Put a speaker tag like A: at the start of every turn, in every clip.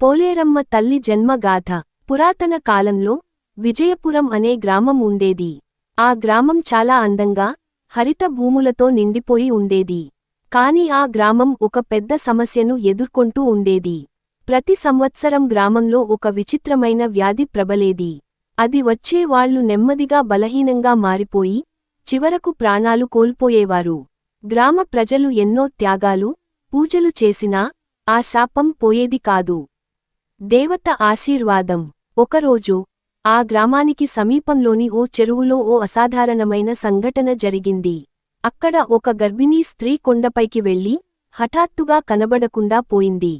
A: పోలేరమ్మ తల్లి జన్మగాథ పురాతన కాలంలో విజయపురం అనే గ్రామం ఉండేది. ఆ గ్రామం చాలా అందంగా హరిత భూములతో నిండిపోయి ఉండేది. కాని ఆ గ్రామం ఒక పెద్ద సమస్యను ఎదుర్కొంటూ ఉండేది. ప్రతి సంవత్సరం గ్రామంలో ఒక విచిత్రమైన వ్యాధి ప్రబలేది. అది వచ్చేవాళ్ళు నెమ్మదిగా బలహీనంగా మారిపోయి చివరకు ప్రాణాలు కోల్పోయేవారు. గ్రామ ప్రజలు ఎన్నో త్యాగాలు పూజలు చేసినా ఆ శాపం పోయేది కాదు. దేవత ఆశీర్వాదం. ఒకరోజు ఆ గ్రామానికి సమీపంలోని ఓ చెరువులో ఓ అసాధారణమైన సంఘటన జరిగింది. అక్కడ ఒక గర్భిణీ స్త్రీ కొండపైకి వెళ్ళి హఠాత్తుగా కనబడకుండా పోయింది.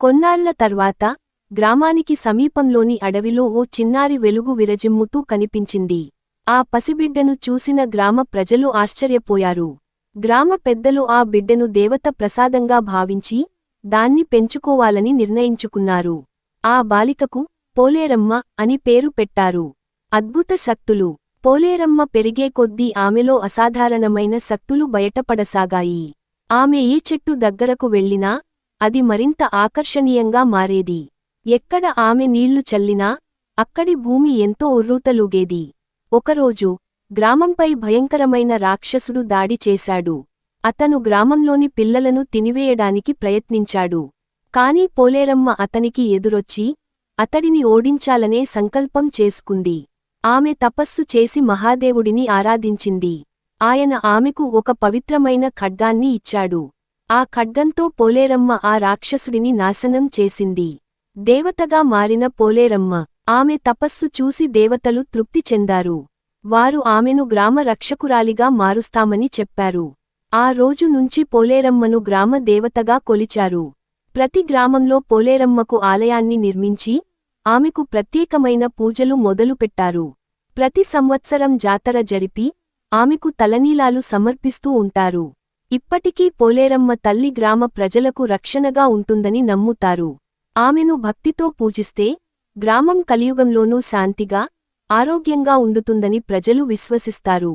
A: కొన్నాళ్ళ తర్వాత గ్రామానికి సమీపంలోని అడవిలో ఓ చిన్నారి వెలుగు విరజిమ్ముతూ కనిపించింది. ఆ పసిబిడ్డను చూసిన గ్రామ ప్రజలు ఆశ్చర్యపోయారు. గ్రామ పెద్దలు ఆ బిడ్డను దేవత ప్రసాదంగా భావించి దాన్ని పెంచుకోవాలని నిర్ణయించుకున్నారు. ఆ బాలికకు పోలేరమ్మ అని పేరు పెట్టారు. అద్భుత శక్తులు. పోలేరమ్మ పెరిగే కొద్దీ ఆమెలో అసాధారణమైన శక్తులు బయటపడసాగాయి. ఆమె ఏ చెట్టు దగ్గరకు వెళ్ళినా అది మరింత ఆకర్షణీయంగా మారేది. ఎక్కడ ఆమె నీళ్ళు చల్లినా అక్కడి భూమి ఎంతో ఉర్రూతలుగేది. ఒకరోజు గ్రామంపై భయంకరమైన రాక్షసుడు దాడి చేశాడు. అతను గ్రామంలోని పిల్లలను తినివేయడానికి ప్రయత్నించాడు. కాని పోలేరమ్మ అతనికి ఎదురొచ్చి అతడిని ఓడించాలనే సంకల్పం చేసుకుంది. ఆమె తపస్సు చేసి మహాదేవుడిని ఆరాధించింది. ఆయన ఆమెకు ఒక పవిత్రమైన ఖడ్గాన్ని ఇచ్చాడు. ఆ ఖడ్గంతో పోలేరమ్మ ఆ రాక్షసుడిని నాశనం చేసింది. దేవతగా మారిన పోలేరమ్మ ఆమె తపస్సు చూసి దేవతలు తృప్తి చెందారు. వారు ఆమెను గ్రామ రక్షకురాలిగా మారుస్తామని చెప్పారు. ఆ రోజు నుంచి పోలేరమ్మను గ్రామ దేవతగా కొలిచారు. ప్రతి గ్రామంలో పోలేరమ్మకు ఆలయాన్ని నిర్మించి ఆమెకు ప్రత్యేకమైన పూజలు మొదలుపెట్టారు ప్రతి సంవత్సరం జాతర జరిపి ఆమెకు తలనీలాలు సమర్పిస్తూ ఉంటారు. ఇప్పటికీ పోలేరమ్మ తల్లి గ్రామ ప్రజలకు రక్షణగా ఉంటుందని నమ్ముతారు. ఆమెను భక్తితో పూజిస్తే గ్రామం కలియుగంలోనూ శాంతిగా ఆరోగ్యంగా ఉండుతుందని ప్రజలు విశ్వసిస్తారు.